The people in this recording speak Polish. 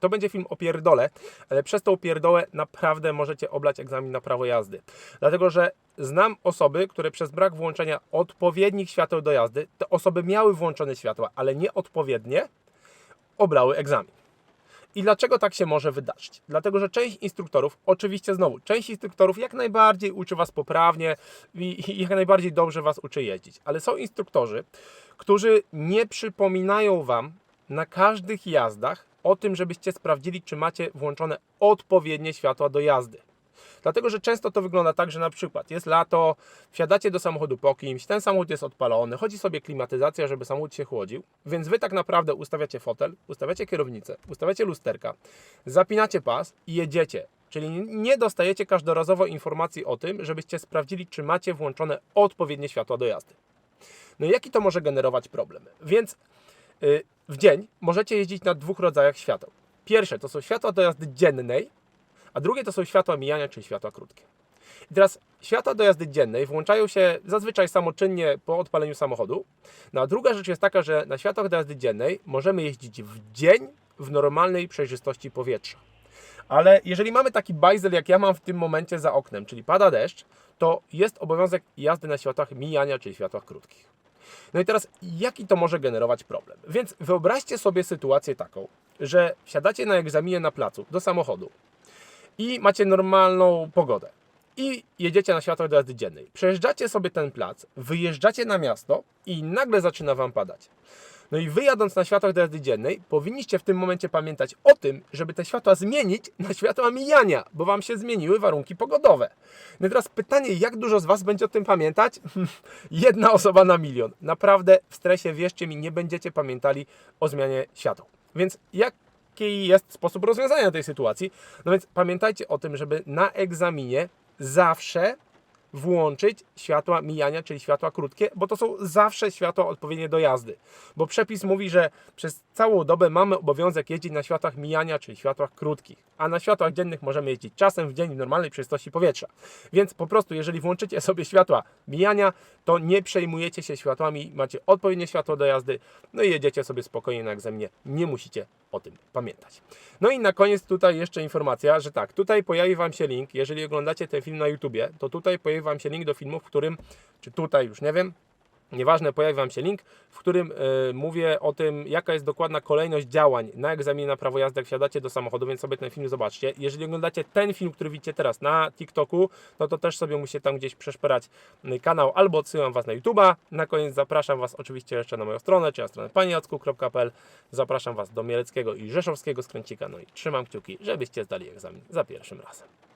To będzie film o pierdole, ale przez tą pierdołę naprawdę możecie oblać egzamin na prawo jazdy. Dlatego, że znam osoby, które przez brak włączenia odpowiednich świateł do jazdy, te osoby miały włączone światła, ale nieodpowiednie, oblały egzamin. I dlaczego tak się może wydarzyć? Dlatego, że część instruktorów, oczywiście znowu, część instruktorów jak najbardziej uczy Was poprawnie i i jak najbardziej dobrze Was uczy jeździć, ale są instruktorzy, którzy nie przypominają Wam na każdych jazdach o tym, żebyście sprawdzili, czy macie włączone odpowiednie światła do jazdy. Dlatego, że często to wygląda tak, że na przykład jest lato, wsiadacie do samochodu po kimś, ten samochód jest odpalony, chodzi sobie klimatyzacja, żeby samochód się chłodził, więc Wy tak naprawdę ustawiacie fotel, ustawiacie kierownicę, ustawiacie lusterka, zapinacie pas i jedziecie. Czyli nie dostajecie każdorazowo informacji o tym, żebyście sprawdzili, czy macie włączone odpowiednie światła do jazdy. No i jaki to może generować problem? Więc w dzień możecie jeździć na dwóch rodzajach świateł. Pierwsze to są światła do jazdy dziennej, a drugie to są światła mijania, czyli światła krótkie. I teraz światła do jazdy dziennej włączają się zazwyczaj samoczynnie po odpaleniu samochodu. No a druga rzecz jest taka, że na światłach do jazdy dziennej możemy jeździć w dzień w normalnej przejrzystości powietrza. Ale jeżeli mamy taki bajzel, jak ja mam w tym momencie za oknem, czyli pada deszcz, to jest obowiązek jazdy na światłach mijania, czyli światłach krótkich. No i teraz, jaki to może generować problem? Więc wyobraźcie sobie sytuację taką, że siadacie na egzaminie na placu do samochodu i macie normalną pogodę i jedziecie na światłach do jazdy dziennej. Przejeżdżacie sobie ten plac, wyjeżdżacie na miasto i nagle zaczyna Wam padać. No i wyjadąc na światłach jazdy dziennej, powinniście w tym momencie pamiętać o tym, żeby te światła zmienić na światła mijania, bo Wam się zmieniły warunki pogodowe. No teraz pytanie, jak dużo z Was będzie o tym pamiętać? Jedna osoba na milion. Naprawdę w stresie, wierzcie mi, nie będziecie pamiętali o zmianie świateł. Więc jaki jest sposób rozwiązania tej sytuacji? No więc pamiętajcie o tym, żeby na egzaminie zawsze włączyć światła mijania, czyli światła krótkie, bo to są zawsze światła odpowiednie do jazdy. Bo przepis mówi, że przez całą dobę mamy obowiązek jeździć na światłach mijania, czyli światłach krótkich, a na światłach dziennych możemy jeździć czasem w dzień w normalnej przejrzystości powietrza. Więc po prostu, jeżeli włączycie sobie światła mijania, to nie przejmujecie się światłami, macie odpowiednie światło do jazdy, no i jedziecie sobie spokojnie na egzaminie. Nie musicie o tym pamiętać. No i na koniec tutaj jeszcze informacja, że tak, tutaj pojawi Wam się link, jeżeli oglądacie ten film na YouTubie, to tutaj pojawi Wam się link do filmu, w którym, czy tutaj już nie wiem, Nieważne, pojawi Wam się link, w którym y, mówię o tym, jaka jest dokładna kolejność działań na egzaminie na prawo jazdy, jak wsiadacie do samochodu, więc sobie ten film zobaczcie. Jeżeli oglądacie ten film, który widzicie teraz na TikToku, no to też sobie musicie tam gdzieś przeszperać kanał, albo odsyłam Was na YouTube'a. Na koniec zapraszam Was oczywiście jeszcze na moją stronę, czy na stronę paniacku.pl. Zapraszam Was do Mieleckiego i Rzeszowskiego Skręcika, no i trzymam kciuki, żebyście zdali egzamin za pierwszym razem.